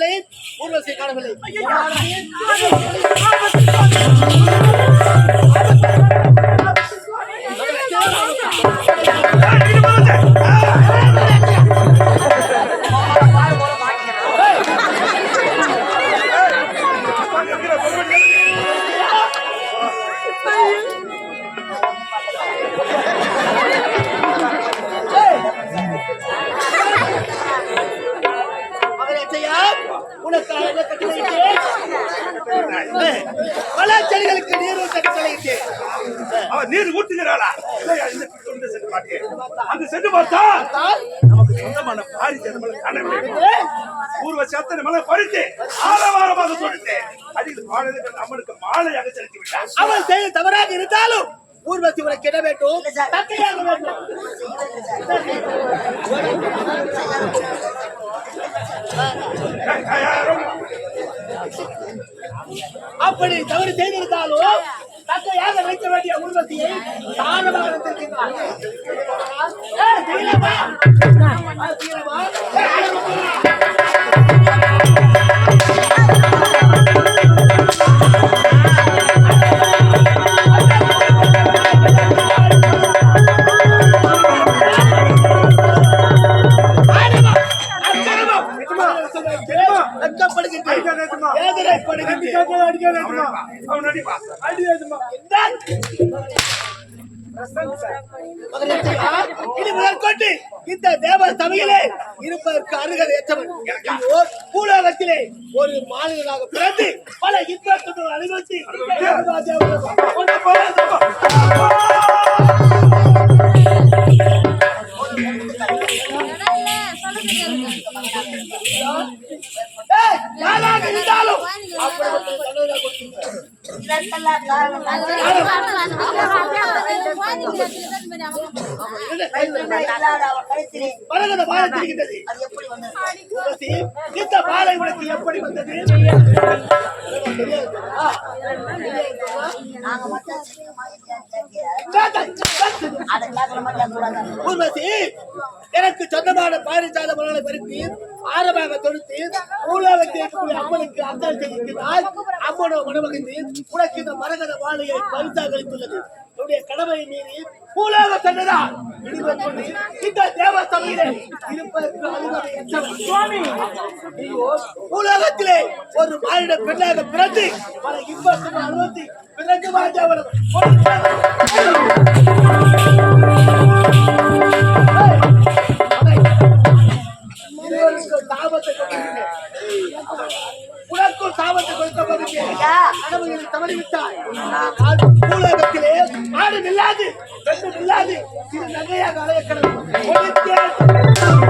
காணவில்லை ஊர்வசியை காணவில்லை ஏய், பல செடிகளுக்கு நீர் ஊற்ற கட்டளையிட்டேன் அவ நீர் ஊத்துகிறாளா இந்த சென்று மாட்டியே. அந்த சென்று பார்த்தா நமக்கு சொந்தமான பாரி ஜனமலை காணவில்லை. பூர்வ சத்தனை மலை பறித்து ஆரவாரமாக சொல்லிட்டு அடியில் பாடலுக்கு அம்மனுக்கு மாலையாக செலுத்தி விட்டார் அவன் செய்த தவறாக இருந்தாலும் ஊர்வசி உனக்கு இட வேண்டும்? தத்தையாக வேண்டும். அப்படி தவறு செய்திருந்தாலும் தத்தையாக வைக்க வேண்டிய ஊர்வசியை தானமாக வைத்திருக்கிறார் தீரமா? தீரமா? அவன் நடிப்பா இனி இந்த தேவ சபையிலே இருப்பதற்கு அருகதை ஏற்றவன் ஐயோ, பூலோகத்திலே ஒரு மாநிலனாக பிறந்து பல இன்பத்துடன் அனுபவித்து பாலை இந்த பாலை உனக்கு எப்படி வந்தது எனக்கு சொந்தமான பாரிசாத மலர்களை பருத்தி ஆரமாக தொடுத்து ஊழலுக்கு இருக்கக்கூடிய அம்மனுக்கு அர்த்தம் செய்திருக்கிறார் அம்மனோ மனமகிழ்ந்து உனக்கு இந்த மரகத வாழையை பரிசாக அளித்துள்ளது. என்னுடைய கடமையை மீறி பூலோக சென்றதா இந்த தேவ சபையிலே இருப்பதற்கு அனுமதி பூலோகத்திலே ஒரு மாநில பெண்ணாக பிறந்து பல இன்பத்துடன் அனுமதி பிறகு வாழ்ந்தவர்கள் உனக்கும் சாபத்தை கொடுக்க போகிறேன். கடவுளை தவறிவிட்டாய். நான் பூலோகத்திலே பெண்ணும் இல்லாது இது நகையாக அலைய கடவுள்